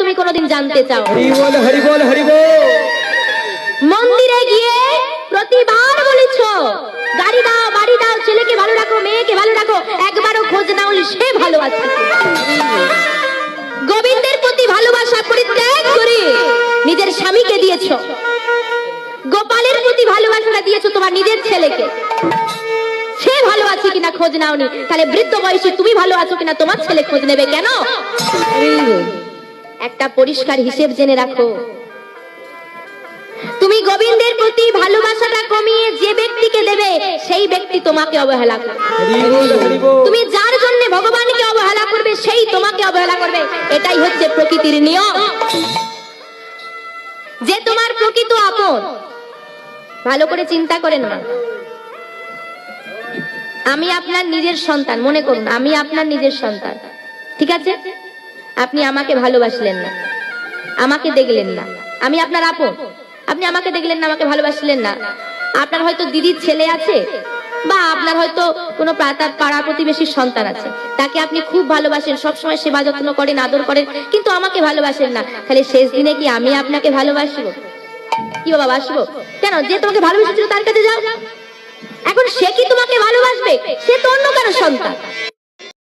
তুমি কোনোদিন জানতে চাও? হরি বল হরি বল হরি বল। মন্দিরে গিয়ে প্রতিবার বলেছ। গাড়ি দাও বাড়ি দাও ছেলেকে ভালো রাখো মেয়েকে ভালো রাখো একবারও খোঁজ না হলে সে ভালো আছে। গোবিন্দের প্রতি ভালোবাসা পরিত্যাগ করে নিজের স্বামীকে দিয়েছ। গোপালের প্রতি ভালোবাসাটা দিয়েছ তোমার নিজের ছেলেকে। ভালো আছে কিনা খোঁজ নাওনি। তাহলে বৃদ্ধ বয়সে তুমি ভালো আছো কিনা তোমার ছেলে খোঁজ নেবে কেন? একটা পরিষ্কার হিসেব জেনে রাখো। তুমি গোবিন্দের প্রতি ভালোবাসাটা কমিয়ে যে ব্যক্তিকে দেবে, সেই ব্যক্তি তোমাকে অবহেলা করবে। তুমি যার জন্য ভগবানকে অবহেলা করবে, সেই তোমাকে অবহেলা করবে। এটাই হচ্ছে প্রকৃতির নিয়ম। যে তোমার প্রকৃত আপন, ভালো করে চিন্তা করে না আমি আপনার নিজের সন্তান, মনে করুন, আমি আপনার নিজের সন্তান। ঠিক আছে? আপনি আমাকে ভালোবাসলেন না। আমাকে দেখলেন না। আমি আপনার আপন। আপনি আমাকে দেখলেন না, আমাকে ভালোবাসলেন না। আপনার হয়তো দিদির ছেলে আছে, বা আপনার হয়তো কোনো পাড়া প্রতিবেশীর সন্তান আছে। তাকে আপনি খুব ভালোবাসেন, সবসময় সেবা যত্ন করেন, আদর করেন, কিন্তু আমাকে ভালোবাসেন না। তাহলে শেষ দিনে কি আমি আপনাকে ভালোবাসবো? কি বাবা বাসবো কেন? যে তোমাকে ভালোবেসেছিল তার কাছে যাও। এখন সে কি তোমাকে ভালোবাসবে সে